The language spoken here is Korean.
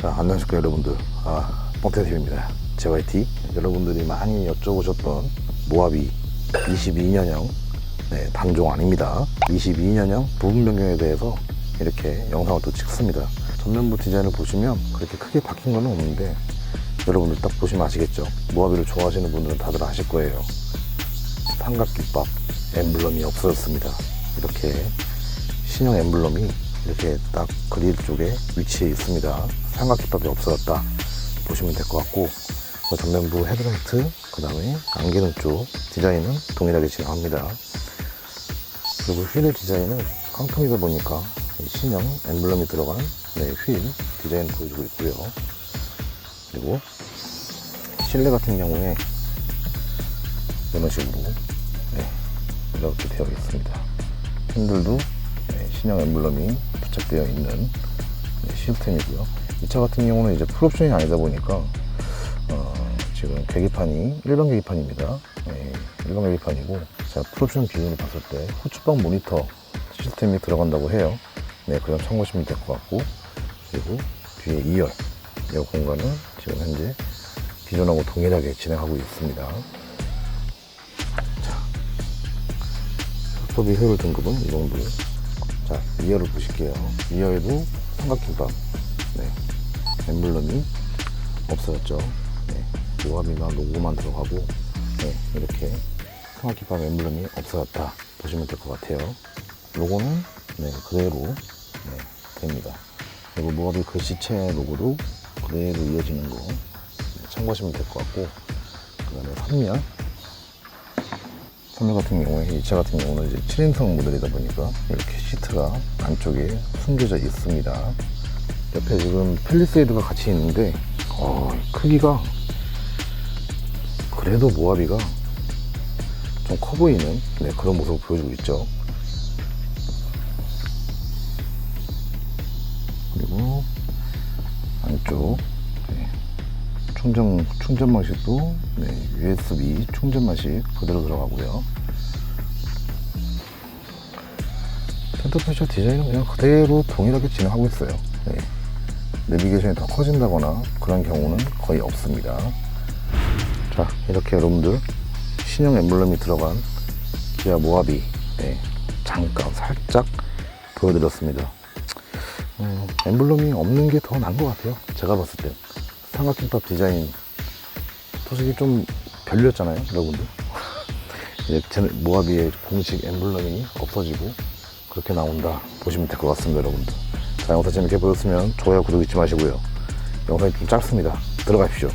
자, 안녕하십니까 여러분들. 아, 뻥태TV입니다. JYT. 여러분들이 많이 여쭤보셨던 모하비 22년형 네, 단종 아닙니다. 22년형 부분 변경에 대해서 이렇게 영상을 또 찍습니다. 전면부 디자인을 보시면 그렇게 크게 바뀐 건 없는데 여러분들 딱 보시면 아시겠죠? 모하비를 좋아하시는 분들은 다들 아실 거예요. 삼각김밥 엠블럼이 없어졌습니다. 이렇게 신형 엠블럼이 이렇게 딱 그릴 쪽에 위치해 있습니다. 삼각김밥이 없어졌다 보시면 될 것 같고 그 전면부 헤드라이트 그 다음에 안개등 쪽 디자인은 동일하게 진행합니다. 그리고 휠의 디자인은 깡통이다 보니까 이 신형 엠블럼이 들어간 네, 휠 디자인 보여주고 있고요. 그리고 실내 같은 경우에 이런 식으로 네, 이렇게 되어 있습니다. 핸들도 네, 신형 엠블럼이 부착되어 있는 네, 시스템이고요. 이 차 같은 경우는 이제 풀옵션이 아니다 보니까 어, 지금 계기판이 일반 계기판입니다. 네, 일반 계기판이고 제가 풀옵션 기준으로 봤을 때 후측방 모니터 시스템이 들어간다고 해요. 네, 그럼 참고하시면 될 것 같고 그리고 뒤에 2열 이 공간은 지금 현재 기존하고 동일하게 진행하고 있습니다. 소비 효율 등급은 이 정도. 자, 2열을 보실게요. 2열에도 삼각김밥, 네. 엠블럼이 없어졌죠. 네. 요함이나 로고만 들어가고, 네. 이렇게 삼각김밥 엠블럼이 없어졌다. 보시면 될 것 같아요. 로고는, 네. 그대로, 네. 됩니다. 그리고 모하비 글씨체 로고도 그대로 이어지는 거 네, 참고하시면 될 것 같고, 그 다음에 3열. 3열 같은 경우에 이 차 같은 경우는 이제 7인승 모델이다 보니까 이렇게 시트가 안쪽에 숨겨져 있습니다. 옆에 지금 펠리세이드가 같이 있는데 어, 크기가 그래도 모하비가 좀 커 보이는 네, 그런 모습을 보여주고 있죠. 그리고 안쪽 네, 충전 충전 방식도 네, USB 충전 방식 그대로 들어가고요. 센터 패셔 디자인은 그냥 그대로 동일하게 진행하고 있어요. 네. 내비게이션이 더 커진다거나 그런 경우는 거의 없습니다. 자, 이렇게 여러분들 신형 엠블럼이 들어간 기아 모하비 네, 잠깐 살짝 보여드렸습니다. 음, 엠블럼이 없는 게 더 나은 것 같아요. 제가 봤을 때. 삼각김밥 디자인 솔직히 좀 별로였잖아요, 여러분들. 이제 제 모하비의 공식 엠블럼이 없어지고 그렇게 나온다 보시면 될 것 같습니다, 여러분들. 자, 영상 재밌게 보셨으면 좋아요, 구독 잊지 마시고요. 영상이 좀 짧습니다. 들어가십시오.